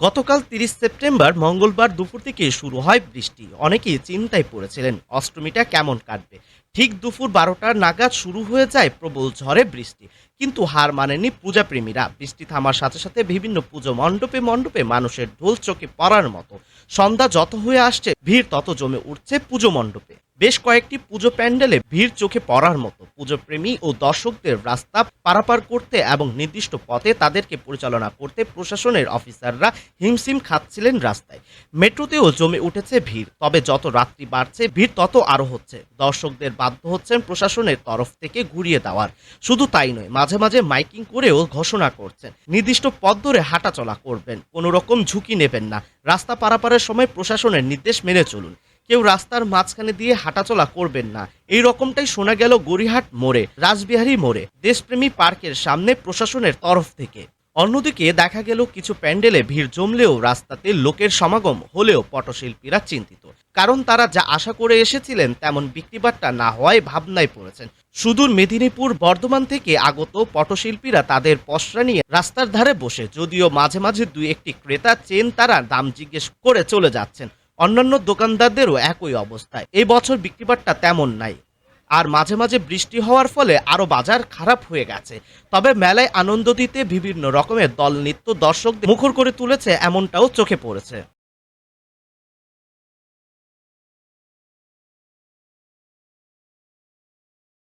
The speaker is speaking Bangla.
গতকাল তিরিশ সেপ্টেম্বর মঙ্গলবার দুপুর থেকে শুরু হয় বৃষ্টি। অনেকেই চিন্তায় পড়েছিলেন, অষ্টমীটা কেমন কাটবে? ঠিক দুপুর বারোটার নাগাদ শুরু হয়ে যায় প্রবল ঝড়ে বৃষ্টি। কিন্তু হার মানেনি পূজাপ্রেমীরা। বৃষ্টি থামার সাথে সাথে বিভিন্ন পুজো মণ্ডপে মণ্ডপে মানুষের ঢোল চোখে পড়ার মতো। সন্ধ্যা যত হয়ে আসছে, ভিড় তত জমে উঠছে পুজো মণ্ডপে। বেশ কয়েকটি পুজো প্যান্ডেলে ভিড় চোখে পড়ার মতো। পুজোপ্রেমী ও দর্শকদের রাস্তা পারাপার করতে এবং নির্দিষ্ট পথে তাদেরকে পরিচালনা করতে প্রশাসনের অফিসাররা হিমশিম খাচ্ছিলেন রাস্তায়। মেট্রোতেও জমে উঠেছে ভিড়, তবে যত রাত্রি বাড়ছে, ভিড় তত আরও হচ্ছে। দর্শকদের বাধ্য হচ্ছেন প্রশাসনের তরফ থেকে ঘুরিয়ে দেওয়ার। শুধু তাই নয়, মাঝে মাঝে মাইকিং করেও ঘোষণা করছেন। নির্দিষ্ট পথ ধরে হাঁটাচলা করবেন কোনো রকম ঝুঁকি নেবেন না। রাস্তা পারাপারের সময় প্রশাসনের নির্দেশ মেনে চলুন। কেউ রাস্তার মাঝখানে দিয়ে হাঁটাচলা করবেন না। এই রকমটাই শোনা গেল গড়িহাট মোড়ে, রাসবিহারী মোড়ে, দেশপ্রেমী পার্কের সামনে প্রশাসনের তরফ থেকে। অন্যদিকে দেখা গেল কিছু প্যান্ডেলে ভিড় জমলেও রাস্তাতে লোকের সমাগম হলেও পটশিল্পীরা চিন্তিত। কারণ তারা যা আশা করে এসেছিলেন তেমন বিক্রিবাট্টা না হওয়ায় ভাবনায় পড়েছেন। সুদূর মেদিনীপুর বর্ধমান থেকে আগত পটশিল্পীরা তাদের পসরা নিয়ে রাস্তার ধারে বসে, যদিও মাঝে মাঝে দুই একটি ক্রেতা চেন তারা দাম জিজ্ঞেস করে চলে যাচ্ছেন। অন্যান্য দোকানদারদেরও একই অবস্থায় এই বছর বিক্রিবাটটা তেমন নাই। আর মাঝে মাঝে বৃষ্টি হওয়ার ফলে আরও বাজার খারাপ হয়ে গেছে। তবে মেলায় আনন্দ দিতে বিভিন্ন রকমের দল নিত্য দর্শকদের মুখর করে তুলেছে, এমনটাও চোখে পড়েছে।